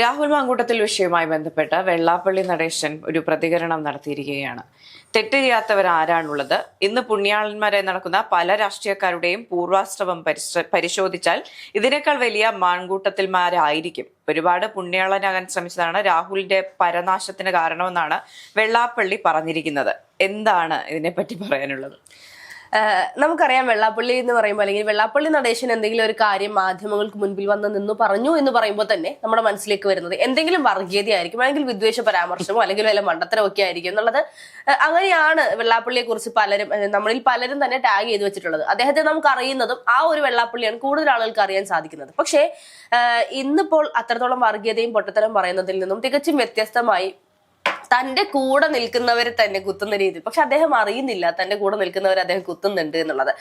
രാഹുൽ മാങ്കൂട്ടത്തിൽ വിഷയവുമായി ബന്ധപ്പെട്ട് വെള്ളാപ്പള്ളി നടേശൻ ഒരു പ്രതികരണം നടത്തിയിരിക്കുകയാണ്. തെറ്റ് ചെയ്യാത്തവർ ആരാണുള്ളത് ഇന്ന് പുണ്യാളന്മാരെ നടക്കുന്ന പല രാഷ്ട്രീയക്കാരുടെയും പൂർവാശ്രവം പരിശോധിച്ചാൽ ഇതിനേക്കാൾ വലിയ മാൺകൂട്ടത്തിൽമാരായിരിക്കും ഒരുപാട് പുണ്യാളനാകാൻ ശ്രമിച്ചതാണ് രാഹുലിന്റെ പരനാശത്തിന് കാരണമെന്നാണ് വെള്ളാപ്പള്ളി പറഞ്ഞിരിക്കുന്നത്. എന്താണ് ഇതിനെപ്പറ്റി പറയാനുള്ളത്? നമുക്കറിയാം വെള്ളാപ്പള്ളി എന്ന് പറയുമ്പോൾ അല്ലെങ്കിൽ വെള്ളാപ്പള്ളി നടേശൻ എന്തെങ്കിലും ഒരു കാര്യം മാധ്യമങ്ങൾക്ക് മുൻപിൽ വന്ന് നിന്ന് പറഞ്ഞു എന്ന് പറയുമ്പോൾ തന്നെ നമ്മുടെ മനസ്സിലേക്ക് വരുന്നത് എന്തെങ്കിലും വർഗീയതയായിരിക്കും അല്ലെങ്കിൽ വിദ്വേഷ പരാമർശമോ അല്ലെങ്കിൽ വല്ല മണ്ടത്തരമോ ഒക്കെ ആയിരിക്കും എന്നുള്ളത്. അങ്ങനെയാണ് വെള്ളാപ്പള്ളിയെ കുറിച്ച് പലരും നമ്മളിൽ പലരും തന്നെ ടാഗ് ചെയ്ത് വെച്ചിട്ടുള്ളത്. അദ്ദേഹത്തെ നമുക്ക് അറിയുന്നതും ആ ഒരു വെള്ളാപ്പള്ളിയാണ് കൂടുതൽ ആളുകൾക്ക് അറിയാൻ സാധിക്കുന്നത്. പക്ഷേ ഇന്നിപ്പോൾ അത്രത്തോളം വർഗീയതയും പൊട്ടത്തരം പറയുന്നതിൽ നിന്നും തികച്ചും വ്യത്യസ്തമായി തന്റെ കൂടെ നിൽക്കുന്നവരെ തന്നെ കുത്തുന്ന രീതി. പക്ഷെ അദ്ദേഹം അറിയുന്നില്ല തന്റെ കൂടെ നിൽക്കുന്നവരെ അദ്ദേഹം കുത്തുന്നുണ്ട് എന്നുള്ളത്.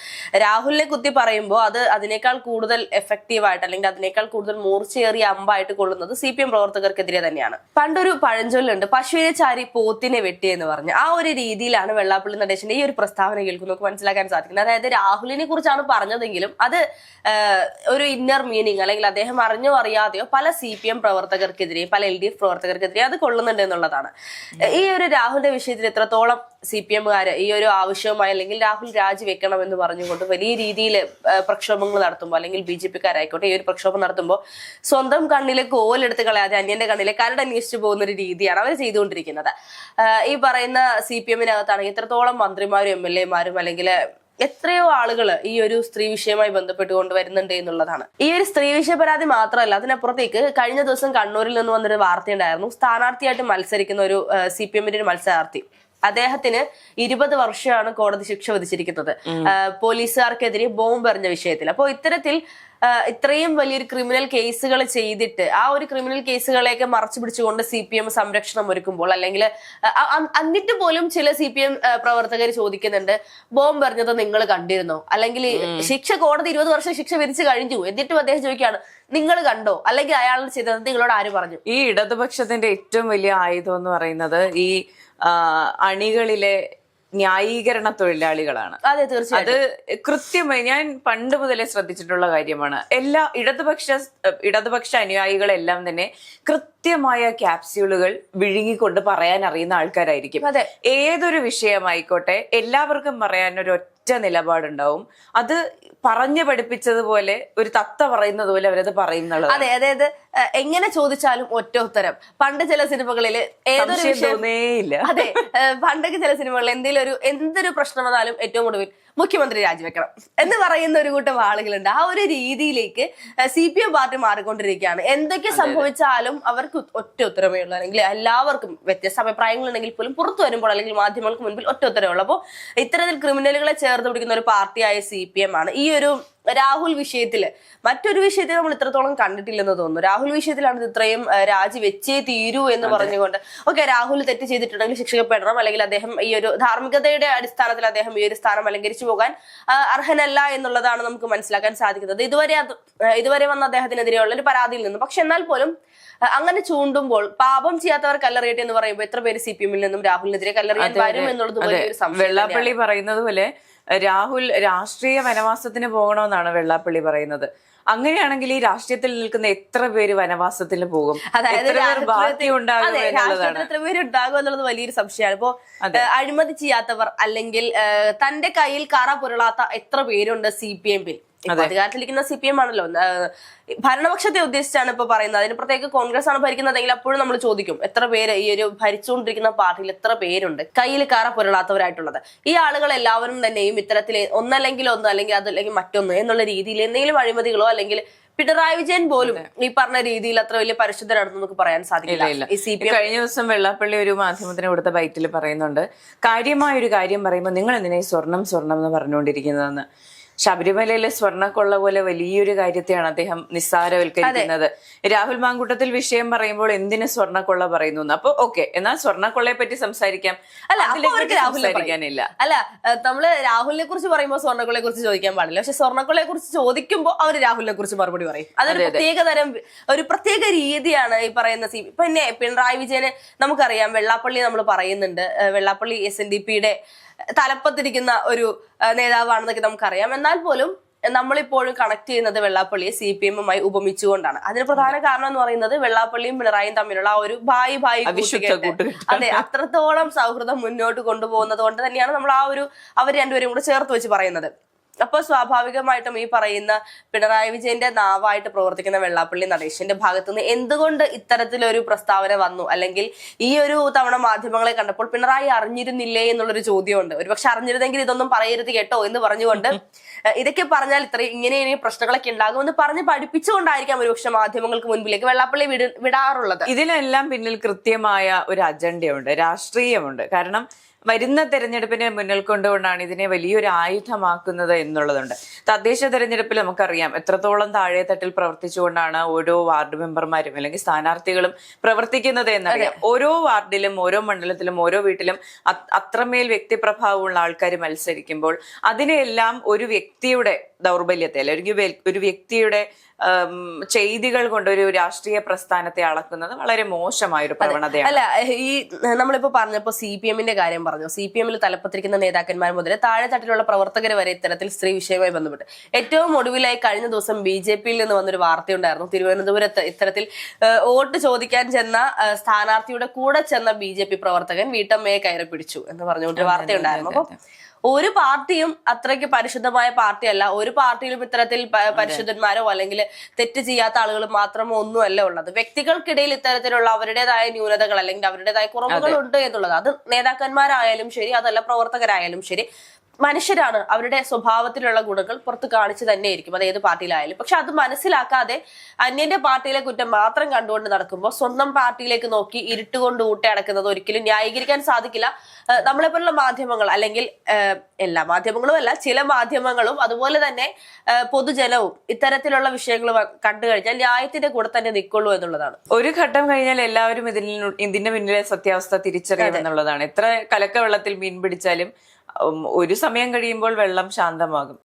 രാഹുലിനെ കുത്തി പറയുമ്പോൾ അത് അതിനേക്കാൾ കൂടുതൽ എഫക്റ്റീവ് ആയിട്ട് അല്ലെങ്കിൽ അതിനേക്കാൾ കൂടുതൽ മൂർച്ചയേറിയ അമ്പായിട്ട് കൊള്ളുന്നത് സി പി എം പ്രവർത്തകർക്കെതിരെ തന്നെയാണ്. പണ്ടൊരു പഴഞ്ചൊല്ലുണ്ട് പശുവിനെ ചാരി പോത്തിനെ വെട്ടി എന്ന് പറഞ്ഞു. ആ ഒരു രീതിയിലാണ് വെള്ളാപ്പള്ളി നടേശന്റെ ഈ ഒരു പ്രസ്താവന കേൾക്കുന്നത്. നമുക്ക് മനസ്സിലാക്കാൻ സാധിക്കുന്നത്. അതായത് രാഹുലിനെ കുറിച്ചാണ് പറഞ്ഞതെങ്കിലും അത് ഒരു ഇന്നർ മീനിങ് അല്ലെങ്കിൽ അദ്ദേഹം അറിഞ്ഞോ അറിയാതെയോ പല സി പി എം പ്രവർത്തകർക്കെതിരെയും പല എൽ ഡി എഫ് പ്രവർത്തകർക്കെതിരെയും അത് കൊള്ളുന്നുണ്ട് എന്നുള്ളതാണ്. ഈ ഒരു രാഹുലിന്റെ വിഷയത്തിൽ എത്രത്തോളം സി പി എമ്മുകാര് ഈ ഒരു ആവശ്യവുമായി അല്ലെങ്കിൽ രാഹുൽ രാജിവെക്കണം എന്ന് പറഞ്ഞുകൊണ്ട് വലിയ രീതിയിൽ പ്രക്ഷോഭങ്ങൾ നടത്തുമ്പോൾ അല്ലെങ്കിൽ ബി ജെ പിക്കാരായിക്കോട്ടെ ഈ ഒരു പ്രക്ഷോഭം നടത്തുമ്പോൾ സ്വന്തം കണ്ണിലെ കോലെടുത്ത് കളയാതെ അന്യന്റെ കണ്ണിലെ കരട് അന്വേഷിച്ചു പോകുന്ന ഒരു രീതിയാണ് അവർ ചെയ്തുകൊണ്ടിരിക്കുന്നത്. ഈ പറയുന്ന സി പി എമ്മിനകത്താണെങ്കിൽ എത്രത്തോളം മന്ത്രിമാരും എം എൽ എമാരും അല്ലെങ്കിൽ എത്രയോ ആളുകൾ ഈ ഒരു സ്ത്രീ വിഷയമായി ബന്ധപ്പെട്ട് കൊണ്ടുവരുന്നുണ്ട് എന്നുള്ളതാണ്. ഈ ഒരു സ്ത്രീ വിഷയ പരാതി മാത്രമല്ല അതിനപ്പുറത്തേക്ക് കഴിഞ്ഞ ദിവസം കണ്ണൂരിൽ നിന്ന് വന്നൊരു വാർത്തയുണ്ടായിരുന്നു. സ്ഥാനാർത്ഥിയായിട്ട് മത്സരിക്കുന്ന ഒരു സി പി എമ്മിന്റെ ഒരു മത്സരാർത്ഥി. അദ്ദേഹത്തിന് ഇരുപത് വർഷമാണ് കോടതി ശിക്ഷ വിധിച്ചിരിക്കുന്നത്. പോലീസുകാർക്കെതിരെ ബോംബ് എറിഞ്ഞ വിഷയത്തിൽ. അപ്പോൾ ഇത്തരത്തിൽ ഇത്രയും വലിയൊരു ക്രിമിനൽ കേസുകൾ ചെയ്തിട്ട് ആ ഒരു ക്രിമിനൽ കേസുകളെയൊക്കെ മറച്ചു പിടിച്ചുകൊണ്ട് സി പി എം സംരക്ഷണം ഒരുക്കുമ്പോൾ അല്ലെങ്കിൽ എന്നിട്ട് പോലും ചില സി പി എം പ്രവർത്തകർ ചോദിക്കുന്നുണ്ട് ബോംബ് എറിഞ്ഞത് നിങ്ങൾ കണ്ടിരുന്നോ? അല്ലെങ്കിൽ ശിക്ഷ കോടതി ഇരുപത് വർഷം ശിക്ഷ വിധിച്ചു കഴിഞ്ഞു. എന്നിട്ടും അദ്ദേഹം ചോദിക്കുകയാണ് നിങ്ങൾ കണ്ടോ? അല്ലെങ്കിൽ അയാൾ ചെയ്തത് നിങ്ങളോട് ആര് പറഞ്ഞു? ഈ ഇടതുപക്ഷത്തിന്റെ ഏറ്റവും വലിയ ആയുധം എന്ന് പറയുന്നത് ഈ അണികളിലെ ന്യായീകരണ തൊഴിലാളികളാണ്. അതെ തീർച്ചയായും അത് കൃത്യമായി ഞാൻ പണ്ട് മുതലേ ശ്രദ്ധിച്ചിട്ടുള്ള കാര്യമാണ്. എല്ലാ ഇടതുപക്ഷ ഇടതുപക്ഷ അനുയായികളെല്ലാം തന്നെ കൃത്യമായ ക്യാപ്സ്യൂളുകൾ വിഴുങ്ങിക്കൊണ്ട് പറയാൻ അറിയുന്ന ആൾക്കാരായിരിക്കും. അതെ. ഏതൊരു വിഷയമായിക്കോട്ടെ എല്ലാവർക്കും പറയാൻ ഒരു ഒറ്റ നിലപാടുണ്ടാവും. അത് പറഞ്ഞു പഠിപ്പിച്ചതുപോലെ ഒരു തത്ത പറയുന്നത് പോലെ അവരത് പറയുന്നുള്ളത് അതെ അതായത് എങ്ങനെ ചോദിച്ചാലും ഒറ്റ ഉത്തരം. പണ്ട് ചില സിനിമകളിൽ ഏതൊരു വിഷയം അതെ പണ്ടൊക്കെ ചില സിനിമകളിൽ എന്തെങ്കിലും ഒരു എന്തൊരു പ്രശ്നം വന്നാലും ഏറ്റവും ഒടുവിൽ മുഖ്യമന്ത്രി രാജിവെക്കണം എന്ന് പറയുന്ന ഒരു കൂട്ടം ആളുകളുണ്ട്. ആ ഒരു രീതിയിലേക്ക് സി പി എം പാർട്ടി മാറിക്കൊണ്ടിരിക്കുകയാണ്. എന്തൊക്കെ സംഭവിച്ചാലും അവർക്ക് ഒറ്റ ഉത്തരവേ ഉള്ളൂ. അല്ലെങ്കിൽ എല്ലാവർക്കും വ്യത്യസ്ത അഭിപ്രായങ്ങളുണ്ടെങ്കിൽ പോലും പുറത്തു വരുമ്പോൾ അല്ലെങ്കിൽ മാധ്യമങ്ങൾക്ക് മുൻപിൽ ഒറ്റ ഉത്തരവേ ഉള്ളൂ. അപ്പോൾ ഇത്തരത്തിൽ ക്രിമിനലുകളെ ചേർത്ത് പിടിക്കുന്ന ഒരു പാർട്ടിയായ സി പി എം ആണ്. ഈ ഒരു രാഹുൽ വിഷയത്തിൽ മറ്റൊരു വിഷയത്തിൽ നമ്മൾ ഇത്രത്തോളം കണ്ടിട്ടില്ലെന്ന് തോന്നുന്നു. രാഹുൽ വിഷയത്തിലാണ് ഇത് ഇത്രയും ആ, രാജി വെച്ചേ തീരൂ എന്ന് പറഞ്ഞുകൊണ്ട്. ഓക്കെ രാഹുൽ തെറ്റ് ചെയ്തിട്ടുണ്ടെങ്കിൽ ശിക്ഷിക്കപ്പെടണം. അല്ലെങ്കിൽ അദ്ദേഹം ഈ ഒരു ധാർമ്മികതയുടെ അടിസ്ഥാനത്തിൽ അദ്ദേഹം ഈ ഒരു സ്ഥാനം അലങ്കരിച്ചു പോകാൻ അർഹനല്ല എന്നുള്ളതാണ് നമുക്ക് മനസ്സിലാക്കാൻ സാധിക്കുന്നത്. ഇതുവരെ അത് ഇതുവരെ വന്ന അദ്ദേഹത്തിനെതിരെയുള്ള ഒരു പരാതിയിൽ നിന്ന് പക്ഷെ എന്നാൽ പോലും അങ്ങനെ ചൂണ്ടുമ്പോൾ പാപം ചെയ്യാത്തവർ കല്ലെറിയട്ടെ എന്ന് പറയുമ്പോൾ എത്ര പേര് സി പി എമ്മിൽ നിന്നും രാഹുലിനെതിരെ കല്ലെറിയാൻ വരും എന്നുള്ളത്. വെള്ളാപ്പള്ളി പറയുന്നത് പോലെ രാഹുൽ രാഷ്ട്രീയ വനവാസത്തിന് പോകണമെന്നാണ് വെള്ളാപ്പള്ളി പറയുന്നത്. അങ്ങനെയാണെങ്കിൽ ഈ രാഷ്ട്രീയത്തിൽ നിൽക്കുന്ന എത്ര പേര് വനവാസത്തിൽ പോകും? അതായത് എത്ര പേര് ഉണ്ടാകും എന്നുള്ളത് വലിയൊരു സംശയമാണ്. ഇപ്പോ അഴിമതി ചെയ്യാത്തവർ അല്ലെങ്കിൽ തന്റെ കയ്യിൽ കറ പുരളാത്ത എത്ര പേരുണ്ട് സി പി എമ്മിൽ? അധികാരത്തിലിരിക്കുന്ന സി പി എം ആണല്ലോ. ഭരണപക്ഷത്തെ ഉദ്ദേശിച്ചാണ് ഇപ്പൊ പറയുന്നത്. അതിന് പ്രത്യേക കോൺഗ്രസ് ആണ് ഭരിക്കുന്നതെങ്കിൽ അപ്പോഴും നമ്മൾ ചോദിക്കും എത്ര പേര് ഈ ഒരു ഭരിച്ചുകൊണ്ടിരിക്കുന്ന പാർട്ടിയിൽ എത്ര പേരുണ്ട്? കയ്യിൽ കാറ പുരളാത്തവരായിട്ടുള്ളത്. ഈ ആളുകൾ എല്ലാവരും തന്നെയും ഇത്തരത്തിൽ ഒന്നല്ലെങ്കിൽ ഒന്ന് അല്ലെങ്കിൽ അതല്ലെങ്കിൽ മറ്റൊന്ന് എന്നുള്ള രീതിയിൽ എന്തെങ്കിലും അഴിമതികളോ അല്ലെങ്കിൽ പിണറായി വിജയൻ പോലും ഈ പറഞ്ഞ രീതിയിൽ അത്ര വലിയ പരിശുദ്ധരാണെന്ന് നമുക്ക് പറയാൻ സാധിക്കില്ല. കഴിഞ്ഞ ദിവസം വെള്ളാപ്പള്ളി ഒരു മാധ്യമത്തിന് കൊടുത്ത ബൈറ്റിൽ പറയുന്നുണ്ട് കാര്യമായ ഒരു കാര്യം പറയുമ്പോൾ നിങ്ങൾ എന്തിനായി സ്വർണം സ്വർണം എന്ന് പറഞ്ഞുകൊണ്ടിരിക്കുന്നതെന്ന്? ശബരിമലയിലെ സ്വർണക്കൊള്ള പോലെ വലിയൊരു കാര്യത്തെയാണ് അദ്ദേഹം നിസ്സാരവൽക്കരിക്കുന്നത്. രാഹുൽ മാങ്കൂട്ടത്തിൽ വിഷയം പറയുമ്പോൾ എന്തിന് സ്വർണക്കൊള്ള പറയുന്നു. അപ്പൊ ഓക്കെ എന്നാൽ സ്വർണക്കൊള്ളയെ പറ്റി സംസാരിക്കാം. അല്ല. സംസാരിക്കാനില്ല. അല്ല നമ്മൾ രാഹുലിനെ കുറിച്ച് പറയുമ്പോൾ സ്വർണക്കൊള്ളയെ കുറിച്ച് ചോദിക്കാൻ പാടില്ല. പക്ഷെ സ്വർണക്കൊള്ളയെ കുറിച്ച് ചോദിക്കുമ്പോൾ അവർ രാഹുലിനെ കുറിച്ച് മറുപടി പറയും. അതൊരു പ്രത്യേക തരം ഒരു പ്രത്യേക രീതിയാണ് ഈ പറയുന്ന സി പിന്നെ പിണറായി വിജയന് നമുക്കറിയാം വെള്ളാപ്പള്ളി നമ്മൾ പറയുന്നുണ്ട്. വെള്ളാപ്പള്ളി എസ് എൻ ഡി പിയുടെ തലപ്പത്തിരിക്കുന്ന ഒരു നേതാവാണെന്നൊക്കെ നമുക്കറിയാം. എന്നാൽ പോലും നമ്മളിപ്പോഴും കണക്ട് ചെയ്യുന്നത് വെള്ളാപ്പള്ളിയെ സി പി എമ്മുമായി ഉപമിച്ചുകൊണ്ടാണ്. അതിന് പ്രധാന കാരണം എന്ന് പറയുന്നത് വെള്ളാപ്പള്ളിയും പിണറായിയും തമ്മിലുള്ള ആ ഒരു ഭായി ഭായി. അതെ അത്രത്തോളം സൗഹൃദം മുന്നോട്ട് കൊണ്ടുപോകുന്നത് കൊണ്ട് തന്നെയാണ് നമ്മൾ ആ ഒരു അവർ രണ്ടുപേരും കൂടെ ചേർത്ത് വെച്ച് പറയുന്നത്. അപ്പൊ സ്വാഭാവികമായിട്ടും ഈ പറയുന്ന പിണറായി വിജയന്റെ നാവായിട്ട് പ്രവർത്തിക്കുന്ന വെള്ളാപ്പള്ളി നടേശന്റെ ഭാഗത്തുനിന്ന് എന്തുകൊണ്ട് ഇത്തരത്തിലൊരു പ്രസ്താവന വന്നു? അല്ലെങ്കിൽ ഈ ഒരു തവണ മാധ്യമങ്ങളെ കണ്ടപ്പോൾ പിണറായി അറിഞ്ഞിരുന്നില്ലേ എന്നുള്ളൊരു ചോദ്യമുണ്ട്. ഒരുപക്ഷെ അറിഞ്ഞിരുന്നെങ്കിൽ ഇതൊന്നും പറയരുത് കേട്ടോ എന്ന് പറഞ്ഞുകൊണ്ട് ഇതൊക്കെ പറഞ്ഞാൽ ഇത്ര ഇങ്ങനെ ഇനി പ്രശ്നങ്ങളൊക്കെ ഉണ്ടാകുമെന്ന് പറഞ്ഞ് പഠിപ്പിച്ചുകൊണ്ടായിരിക്കാം ഒരുപക്ഷെ മാധ്യമങ്ങൾക്ക് മുൻപിലേക്ക് വെള്ളാപ്പള്ളി വിടാറുള്ളത്. ഇതിനെല്ലാം പിന്നിൽ കൃത്യമായ ഒരു അജണ്ടയുണ്ട് രാഷ്ട്രീയമുണ്ട്. കാരണം വരുന്ന തെരഞ്ഞെടുപ്പിനെ മുന്നിൽ കൊണ്ടുകൊണ്ടാണ് ഇതിനെ വലിയൊരു ആയുധമാക്കുന്നത് എന്നുള്ളതുണ്ട്. തദ്ദേശ തെരഞ്ഞെടുപ്പിൽ നമുക്കറിയാം എത്രത്തോളം താഴെത്തട്ടിൽ പ്രവർത്തിച്ചുകൊണ്ടാണ് ഓരോ വാർഡ് മെമ്പർമാരും അല്ലെങ്കിൽ സ്ഥാനാർത്ഥികളും പ്രവർത്തിക്കുന്നത് എന്നറിയാം. ഓരോ വാർഡിലും ഓരോ മണ്ഡലത്തിലും ഓരോ വീട്ടിലും അത്രമേൽ വ്യക്തിപ്രഭാവമുള്ള ആൾക്കാർ മത്സരിക്കുമ്പോൾ അതിനെല്ലാം ഒരു വ്യക്തിയുടെ ദൗർബല്യത്തെ അല്ലെങ്കിൽ ഒരു വ്യക്തിയുടെ ചെയ്തികൾ കൊണ്ട് ഒരു രാഷ്ട്രീയ പ്രസ്ഥാനത്തെ അളക്കുന്നത് വളരെ മോശമായ ഒരു പ്രവണതയാണ്. അല്ല ഈ നമ്മളിപ്പോ പറഞ്ഞപ്പോ സി പി എമ്മിന്റെ കാര്യം പറഞ്ഞു. സി പി എമ്മിൽ തലപ്പത്തിരിക്കുന്ന നേതാക്കന്മാർ മുതൽ താഴെ തട്ടിലുള്ള പ്രവർത്തകർ വരെ ഇത്തരത്തിൽ സ്ത്രീ വിഷയവുമായി ബന്ധപ്പെട്ട്. ഏറ്റവും ഒടുവിലായി കഴിഞ്ഞ ദിവസം ബി ജെ പിയിൽ നിന്ന് വന്നൊരു വാർത്തയുണ്ടായിരുന്നു. തിരുവനന്തപുരത്ത് ഇത്തരത്തിൽ വോട്ട് ചോദിക്കാൻ ചെന്ന സ്ഥാനാർത്ഥിയുടെ കൂടെ ചെന്ന ബി ജെ പി പ്രവർത്തകൻ വീട്ടമ്മയെ കയറി പിടിച്ചു എന്ന് പറഞ്ഞുകൊണ്ട് വാർത്തയുണ്ടായിരുന്നു. അപ്പൊ ഒരു പാർട്ടിയും അത്രയ്ക്ക് പരിശുദ്ധമായ പാർട്ടിയല്ല. ഒരു പാർട്ടിയിലും ഇത്തരത്തിൽ പരിശുദ്ധന്മാരോ അല്ലെങ്കിൽ തെറ്റ് ചെയ്യാത്ത ആളുകൾ മാത്രമോ ഒന്നുമല്ല ഉള്ളത്. വ്യക്തികൾക്കിടയിൽ ഇത്തരത്തിലുള്ള അവരുടേതായ ന്യൂനതകൾ അല്ലെങ്കിൽ അവരുടേതായ കുറവുകൾ ഉണ്ട് എന്നുള്ളത്. അത് നേതാക്കന്മാരായാലും ശരി അതല്ല പ്രവർത്തകരായാലും ശരി മനുഷ്യരാണ് അവരുടെ സ്വഭാവത്തിലുള്ള ഗുണങ്ങൾ പുറത്ത് കാണിച്ചു തന്നെയായിരിക്കും അത് ഏത് പാർട്ടിയിലായാലും. പക്ഷെ അത് മനസ്സിലാക്കാതെ അന്യന്റെ പാർട്ടിയിലെ കുറ്റം മാത്രം കണ്ടുകൊണ്ട് നടക്കുമ്പോൾ സ്വന്തം പാർട്ടിയിലേക്ക് നോക്കി ഇരുട്ടുകൊണ്ട് ഊട്ടയടക്കുന്നത് ഒരിക്കലും ന്യായീകരിക്കാൻ സാധിക്കില്ല. നമ്മളെപ്പോലുള്ള മാധ്യമങ്ങൾ അല്ലെങ്കിൽ എല്ലാ മാധ്യമങ്ങളും അല്ല ചില മാധ്യമങ്ങളും അതുപോലെ തന്നെ പൊതുജനവും ഇത്തരത്തിലുള്ള വിഷയങ്ങൾ കണ്ടു കഴിഞ്ഞാൽ ന്യായത്തിന്റെ കൂടെ തന്നെ നിൽക്കുള്ളൂ എന്നുള്ളതാണ്. ഒരു ഘട്ടം കഴിഞ്ഞാൽ എല്ലാവരും ഇതിൽ ഇതിന്റെ പിന്നിലെ സത്യാവസ്ഥ തിരിച്ചറിയുമെന്നുള്ളതാണ് എത്ര കലക്കവെള്ളത്തിൽ മീൻ പിടിച്ചാലും ഒരു സമയം കഴിയുമ്പോൾ വെള്ളം ശാന്തമാകും.